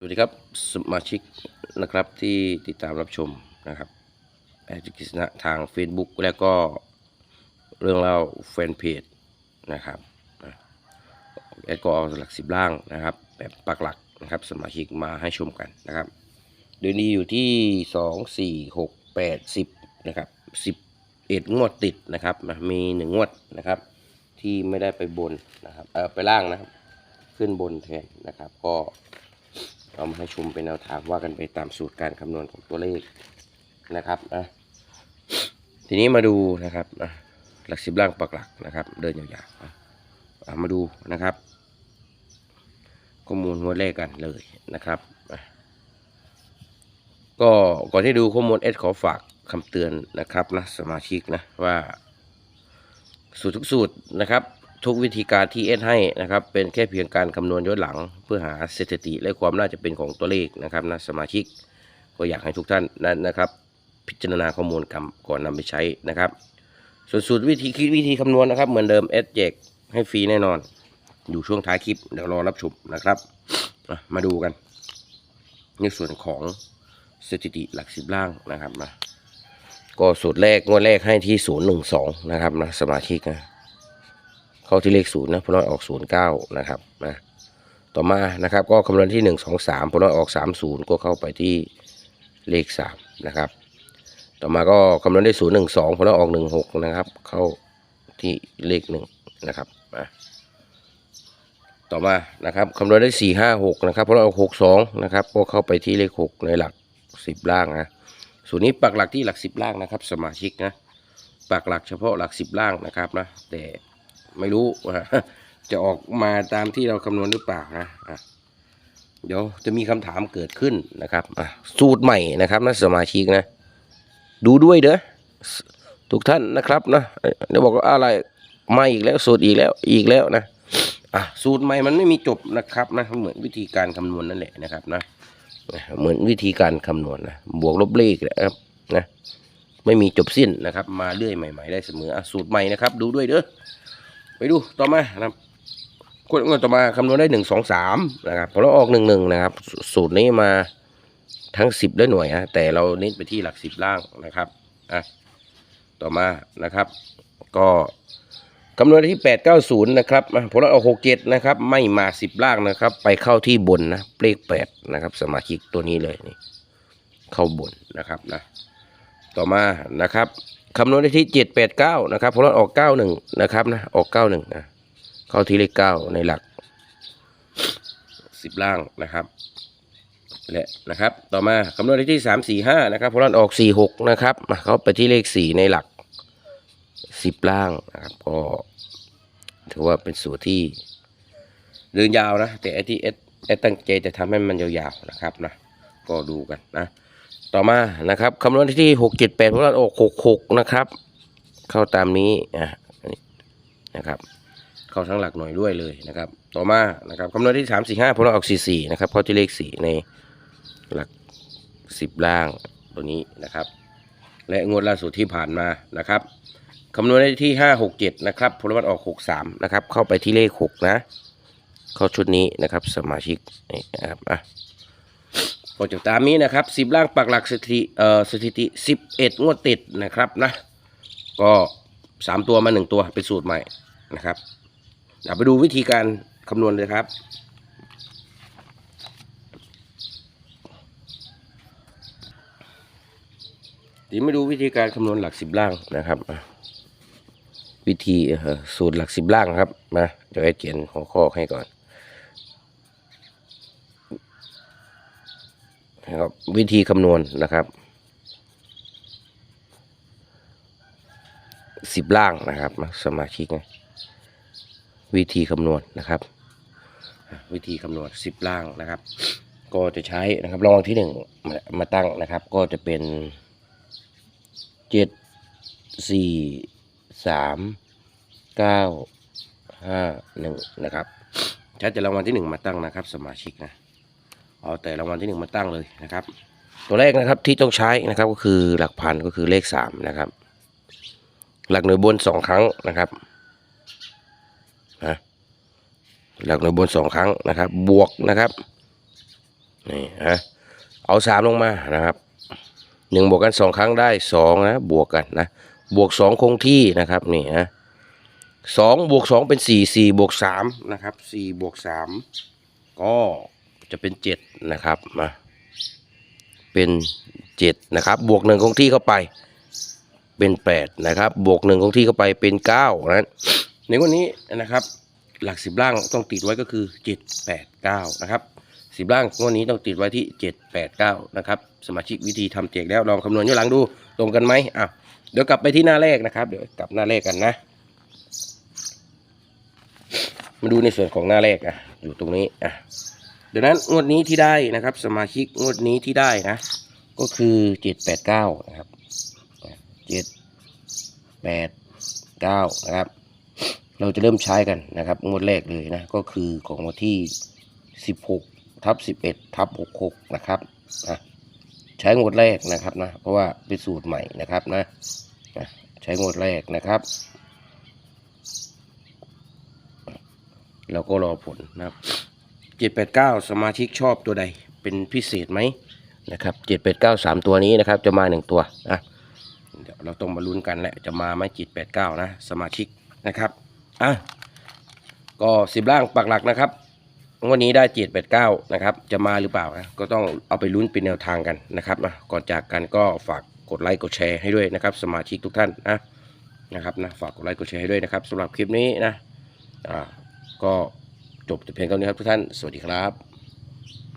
สวัสดีครับสมาชิกนะครับที่ติดตามรับชมนะครับแอดกิษณะทาง Facebook แล้วก็เรื่องเล่าแฟนเพจนะครับนะแอดก็เอาหลักสิบล่างนะครับ แบบปักหลักนะครับสมาชิกมาให้ชมกันนะครับเดือนนี้อยู่ที่สองสี่หกแปดสิบนะครับสิบเอ็ดงวดติดนะครับนะมีหนึ่งงวดนะครับ ที่ไม่ได้ไปบนนะครับเออไปล่างนะครับ ขึ้นบนแทนนะครับก็ เอามาให้ชมเป็นแนวทางว่ากันไปตามสูตรการคำนวณของตัวเลขนะครับนะทีนี้มาดูนะครับนะหลักสิบล่างปักหลักนะครับ เดินยาวๆนะมาดูนะครับ ข้อมูลงวดแรกกันเลยนะครับก็ก่อนที่ดูข้อมูลเอสขอฝากคำเตือนนะครับนะสมาชิกนะว่าสูตรทุกสูตรนะครับ ทุกวิธีการที่เอสให้นะครับ เป็นแค่เพียงการคำนวณย้อนหลัง เพื่อหาสถิติและความน่าจะเป็นของตัวเลขนะครับนะสมาชิก ก็อยากให้ทุกท่านนั้นนะครับ พิจารณาข้อมูลก่อนนำไปใช้นะครับ ส่วนสูตรวิธีคิดวิธีคำนวณนะครับ เหมือนเดิมเอสแจกให้ฟรีแน่นอน อยู่ช่วงท้ายคลิปเดี๋ยวรอรับชมนะครับมาดูกัน ในส่วนของสถิติหลักสิบล่างนะครับนะก็สูตรแรกงวดแรกให้ที่ศูนย์หนึ่งสองนะครับนะสมาชิกนะ เข้าที่เลขศูนย์นะพลน้อยออกศูนย์เก้านะครับนะต่อมานะครับ ก็คำนวณที่หนึ่งสองสามพลน้อยออกสามศูนย์ก็เข้าไปที่เลขสามนะครับ ต่อมาก็คำนวณได้ศูนย์หนึ่งสองพลน้อยออกหนึ่งหกนะครับ เข้าที่เลขหนึ่งนะครับนะต่อมานะครับคำนวณได้สี่ห้าหกนะครับพลน้อยออกหกสองนะครับ ก็เข้าไปที่เลขหกในหลักสิบล่างนะส่วนนี้ปักหลักที่หลักสิบล่างนะครับ สมาชิกนะปักหลักเฉพาะหลักสิบล่างนะครับนะแต่ ไม่รู้จะออกมาตามที่เราคำนวณหรือเปล่านะเดี๋ยวจะมีคำถามเกิดขึ้นนะครับสูตรใหม่นะครับนะสมาชิกนะ ดูด้วยเด้อทุกท่านนะครับนะเดี๋ยวบอกว่าอะไรมาอีกแล้วสูตรอีกแล้วอีกแล้วนะอะสูตรใหม่มันไม่มีจบนะครับนะเหมือนวิธีการคำนวณนั่นแหละนะครับนะเหมือนวิธีการคำนวณนะบวกลบเลขนะครับนะไม่มีจบสิ้นนะครับ มาเรื่อยใหม่ ๆ ได้เสมออะสูตรใหม่นะครับ ดูด้วยเด้อ ไปดูต่อมานะครับกดเงินต่อมาคำนวณได้หนึ่งสองสามนะครับพอเราออกหนึ่งหนึ่งนะครับ สูตรนี้มาทั้งสิบและหน่วยฮะแต่เราเน้นไปที่หลักสิบล่างนะครับอะต่อมานะครับ ก็คำนวณที่แปดเก้าศูนย์นะครับพอเราออกหกเจ็ดนะครับ ไม่มาสิบล่างนะครับ ไปเข้าที่บนนะเลขแปดนะครับ สมาชิกตัวนี้เลยนี่เข้าบนนะครับนะต่อมานะครับ คำนวณได้ที่เจ็ดแปดเก้านะครับเพราะเราออกเก้าหนึ่งนะครับนะออกเก้าหนึ่งนะเข้าที่เลขเก้าในหลักสิบล่างนะครับและนะครับ ต่อมาคำนวณได้ที่สามสี่ห้านะครับเพราะเราออกสี่หกนะครับมาเข้าไปที่เลขสี่ในหลักสิบล่างนะครับ ก็ถือว่าเป็นสูตรที่เดินยาวนะ แต่ไอที่เอสเอสตั้งใจจะทำให้มันยาวๆนะครับนะก็ดูกันนะ ต่อมานะครับคำนวณที่หกเจ็ดแปดพวกเราออกหกหกนะครับ เข้าตามนี้อะนี่นะครับ เข้าทั้งหลักหน่วยด้วยเลยนะครับ ต่อมานะครับคำนวณที่สามสี่ห้าพวกเราออกสี่สี่นะครับเข้าที่เลขสี่ในหลักสิบล่างตัวนี้นะครับ และงวดล่าสุดที่ผ่านมานะครับคำนวณได้ที่ห้าหกเจ็ดนะครับพลวัตออกหกสามนะครับ เข้าไปที่เลขหกนะ เข้าชุดนี้นะครับ สมาชิกนี่นะครับอะ ก็จะตามนี้นะครับสิบล่างปักหลักสถิติเอ่อสถิติสิบเอ็ดงวดติดนะครับนะก็สามตัวมาหนึ่งตัวเป็นสูตรใหม่นะครับเดี๋ยวไปดูวิธีการคำนวณเลยครับเดี๋ยวมาดูวิธีการคำนวณหลักสิบล่างนะครับวิธีสูตรหลักสิบล่างครับมาเดี๋ยวให้เขียนหัวข้อให้ก่อน นะครับวิธีคำนวณนะครับสิบล่างนะครับสมาชิกนะวิธีคำนวณนะครับ วิธีคำนวณสิบล่างนะครับ ก็จะใช้นะครับรางที่หนึ่งมามาตั้งนะครับ ก็จะเป็นเจ็ดสี่สามเก้าห้าหนึ่งนะครับใช้แต่รางวัลที่หนึ่งมาตั้งนะครับ สมาชิกนะ เอาแต่รางวัลที่หนึ่งมาตั้งเลยนะครับ ตัวแรกนะครับที่ต้องใช้นะครับก็คือหลักพันก็คือเลขสามนะครับ หลักหน่วยบนสองครั้งนะครับนะหลักหน่วยบนสองครั้งนะครับ บวกนะครับนี่ฮะเอาสามลงมานะครับหนึ่งบวกกันสองครั้งได้สองนะบวกกันนะบวกสองคงที่นะครับนี่ฮะสองบวกสองเป็นสี่สี่บวกสามนะครับสี่บวกสามก็ จะเป็นเจ็ดนะครับมาเป็นเจ็ดนะครับ บวกหนึ่งคงที่เข้าไป เป็นแปดนะครับ บวกหนึ่งคงที่เข้าไปเป็นเก้านะในวันนี้นะครับ หลักสิบล่างต้องติดไว้ก็คือเจ็ดแปดเก้านะครับสิบล่างงวดนี้ต้องติดไว้ที่เจ็ดแปดเก้านะครับสมาชิกวิธีทำเจกแล้วลองคำนวณย้อนหลังดูตรงกันไหมอะเดี๋ยวกลับไปที่หน้าแรกนะครับ เดี๋ยวกลับหน้าแรกกันนะ มาดูในส่วนของหน้าแรกอะอยู่ตรงนี้อะ เดี๋ยวนั้นงวดนี้ที่ได้นะครับ สมาชิกงวดนี้ที่ได้นะ ก็คือเจ็ดแปดเก้านะครับเจ็ดแปดเก้านะครับ เราจะเริ่มใช้กันนะครับ งวดแรกเลยนะ ก็คือของวันที่16ทับ11ทับ66นะครับนะใช้งวดแรกนะครับนะ เพราะว่าเป็นสูตรใหม่นะครับนะนะใช้งวดแรกนะครับเราก็รอผลนะครับ 789 สมาชิกชอบตัวใดเป็นพิเศษไหมนะครับ789 3 ตัวนี้นะครับจะมา 1 ตัวนะเดี๋ยวเราต้องมาลุ้นกันแหละจะมาไหม789 นะ สมาชิกนะครับอะก็สิบล่างปักหลักนะครับวันนี้ได้เจ็ดแปดเก้านะครับ จะมาหรือเปล่านะก็ต้องเอาไปลุ้นเป็นแนวทางกันนะครับนะก่อนจากกันก็ฝากกดไลค์กดแชร์ให้ด้วยนะครับ สมาชิกทุกท่านนะนะครับนะฝากกดไลค์กดแชร์ให้ด้วยนะครับสำหรับคลิปนี้นะอ่าก็ จบแต่เพียงเท่านี้ครับทุกท่าน สวัสดีครับ